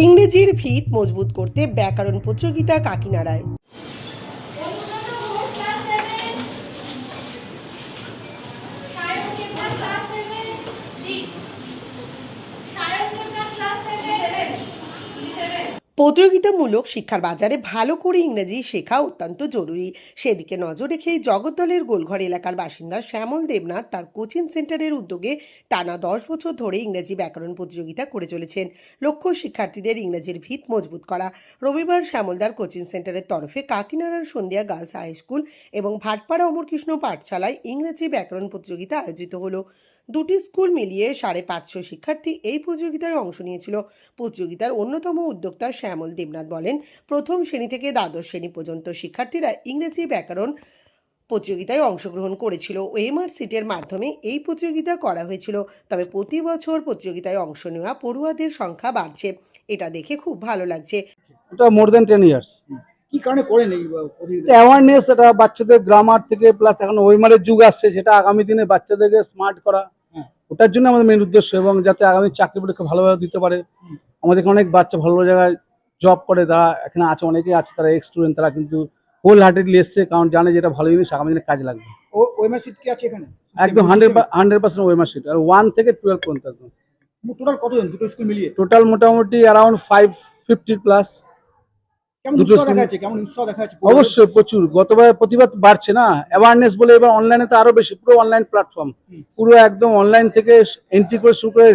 ইংরেজির ভিত মজবুত করতে ব্যাকরণ প্রতিযোগিতা কাকিনাড়ায়। প্রতিযোগিতামূলক শিক্ষার বাজারে ভালো করে ইংরেজি শেখা অত্যন্ত জরুরি। সেদিকে নজর রেখেই জগদ্দলের গোলঘর এলাকার বাসিন্দা শ্যামল দেবনাথ তার কোচিং সেন্টারের উদ্যোগে টানা দশ বছর ধরে ইংরেজি ব্যাকরণ প্রতিযোগিতা করে চলেছেন। লক্ষ্য শিক্ষার্থীদের ইংরেজির ভিত মজবুত করা। রবিবার শ্যামলদার কোচিং সেন্টারের তরফে কাকিনাড়ার সন্ধ্যা গার্লস হাই স্কুল এবং ভাটপাড়া অমরকৃষ্ণ পাঠশালায় ইংরেজি ব্যাকরণ প্রতিযোগিতা আয়োজিত হলো। দুটি স্কুল মিলিয়ে সাড়ে পাঁচশো শিক্ষার্থী এই প্রতিযোগিতায় অংশ নিয়েছিল। প্রতিযোগিতার অন্যতম উদ্যোক্তা শ্যামল দেবনাথ বলেন প্রথম শ্রেণি থেকে দ্বাদশ শ্রেণি পর্যন্ত শিক্ষার্থীরা ইংরেজি ব্যাকরণ প্রতিযোগিতায় অংশগ্রহণ করেছিল। ওএমআর সিটের মাধ্যমে এই প্রতিযোগিতা করা হয়েছিল তবে প্রতি বছর প্রতিযোগিতায় অংশ নেওয়া পড়ুয়াদের সংখ্যা বাড়ছে। এটা দেখে খুব ভালো লাগছে। এটা মোর দেন টেন ইয়ার্স কি কারণে করেন এই অ্যাওয়ারনেস এটা বাচ্চাদের গ্রামার থেকে প্লাস এখন ওয়েমারের যুগ আসছে সেটা আগামী দিনে বাচ্চাদেরকে স্মার্ট করা। ওটার জন্য আমাদের মেন উদ্দেশ্য এবং যাতে আগামী চাকরি পরীক্ষা ভালোভাবে দিতে পারে। আমাদের এখানে অনেক বাচ্চা ভালো জায়গায় জব করে তারা এখানে আছে অনেকেই আছে তারা এক্স স্টুডেন্ট তারা কিন্তু হোল হার্টেডলি এসছে কারণ জানে যেটা ভালো জিনিস আগামী দিনে কাজে লাগবে। ও সিট কি আছে এখানে? একদম হান্ড্রেড হান্ড্রেড পার্সেন্ট ওয়েমার সিট আর ওয়ান থেকে টুয়েলভ পর্যন্ত একদম। টোটাল কতজন? দুটো স্কুল মিলিয়ে? টোটাল মোটামুটি অ্যারাউন্ড ফাইভ ফিফটি প্লাস অবশ্যই প্রচুর। গতবার প্রতিবার বাড়ছে না। অ্যাওয়ারনেস বলে এবার অনলাইনে তো আরও বেশি পুরো অনলাইন প্ল্যাটফর্ম পুরো একদম অনলাইন থেকে এন্ট্রি করে শুরু করে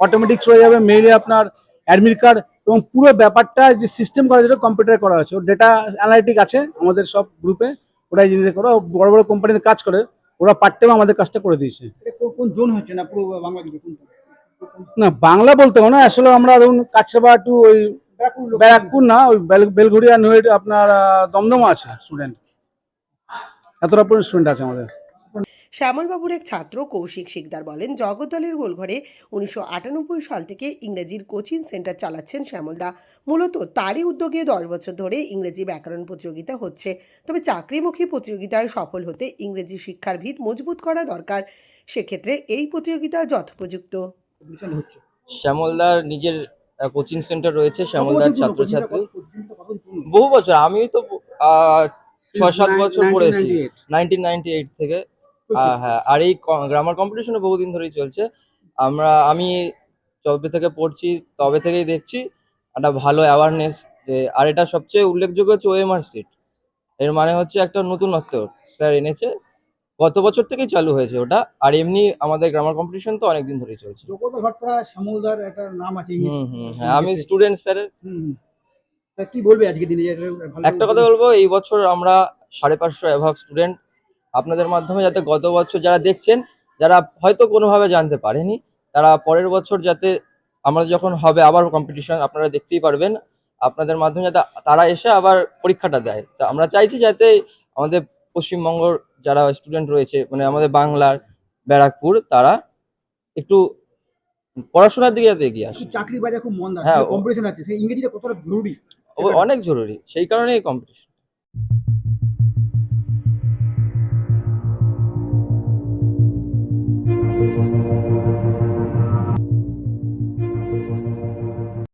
অটোমেটিক চলে যাবে মেইলে আপনার অ্যাডমিট কার্ড এবং পুরো ব্যাপারটা যে সিস্টেম করা যেটা কম্পিউটারে করা হয়েছে ডেটা অ্যানালিটিক আছে আমাদের সব গ্রুপে ওরাই জিনিস করে বড় বড় কোম্পানিতে কাজ করে ওরা পার্ট টাইম আমাদের কাজটা করে দিয়েছে। কোন- জোন হচ্ছে না পুরো বাংলা না বাংলা বলতে হবে না আসলে আমরা ধরুন কাছাবা টু ওই ব্যারাকপুর না ওই বেল- বেলঘড়িয়া আপনার দমদমা আছে স্টুডেন্ট এতটা পর্যন্ত স্টুডেন্ট আছে আমাদের। শ্যামলবাবুর এক ছাত্র কৌশিক শিকদার বলেন জগদ্দলের গোলঘরে উনিশশো আটানব্বই সাল থেকে ইংরেজির কোচিং সেন্টার চালাচ্ছেন শ্যামলদা। মূলত তারই উদ্যোগে দশ বছর ধরে ইংরেজি ব্যাকরণ প্রতিযোগিতা হচ্ছে। তবে চাকরিমুখী প্রতিযোগিতায় সফল হতে ইংরেজি শিক্ষার ভিত মজবুত করা দরকার। সেক্ষেত্রে এই প্রতিযোগিতা যথোপযুক্ত। শ্যামলদার নিজের কোচিং সেন্টার রয়েছে শ্যামলদার? ছাত্রছাত্রী? বহু বছর আমি তো ছয় সাত বছর পড়েছি। 1998 নাইনটিন নাইনটি এইট থেকে হ্যাঁ আর এই গ্রামার কম্পিটিশনও বহুদিন ধরেই চলছে। আমরা আমি যবে থেকে পড়ছি তবে থেকেই দেখছি একটা ভালো অ্যাওয়ারনেস যে আর এটা সবচেয়ে উল্লেখযোগ্য হচ্ছে ওএমআর সিট। এর মানে হচ্ছে একটা নতুনত্ব। স্যার এনেছে গত বছর থেকেই চালু হয়েছে ওটা। আর এমনি আমাদের গ্রামার কম্পিটিশন তো অনেকদিন ধরেই চলছে। জগদ্দল ভাটপাড়া শ্যামলদার একটা নাম আছে হ্যাঁ আমি স্টুডেন্ট স্যারের কি বলবে আজকে দিনে? একটা কথা বলব এই বছর আমরা সাড়ে পাঁচশো অ্যাভাব স্টুডেন্ট আপনাদের মাধ্যমে যাতে গত বছর যারা দেখছেন যারা হয়তো কোনোভাবে জানতে পারেনি তারা পরের বছর যাতে আমরা যখন হবে আবার কম্পিটিশন আপনারা দেখতেই পারবেন। আপনাদের মাধ্যমে যাতে তারা এসে আবার পরীক্ষাটা দেয়। তা আমরা চাইছি যাতে আমাদের পশ্চিমবঙ্গর যারা স্টুডেন্ট রয়েছে মানে আমাদের বাংলার ব্যারাকপুর তারা একটু পড়াশোনার দিকে যাতে এগিয়ে আসে। চাকরি বাজার খুব মন্দা হ্যাঁ, কম্পিটিশন আছে সেই ইংরেজিটা কতটা জরুরি? অনেক জরুরি সেই কারণেই কম্পিটিশন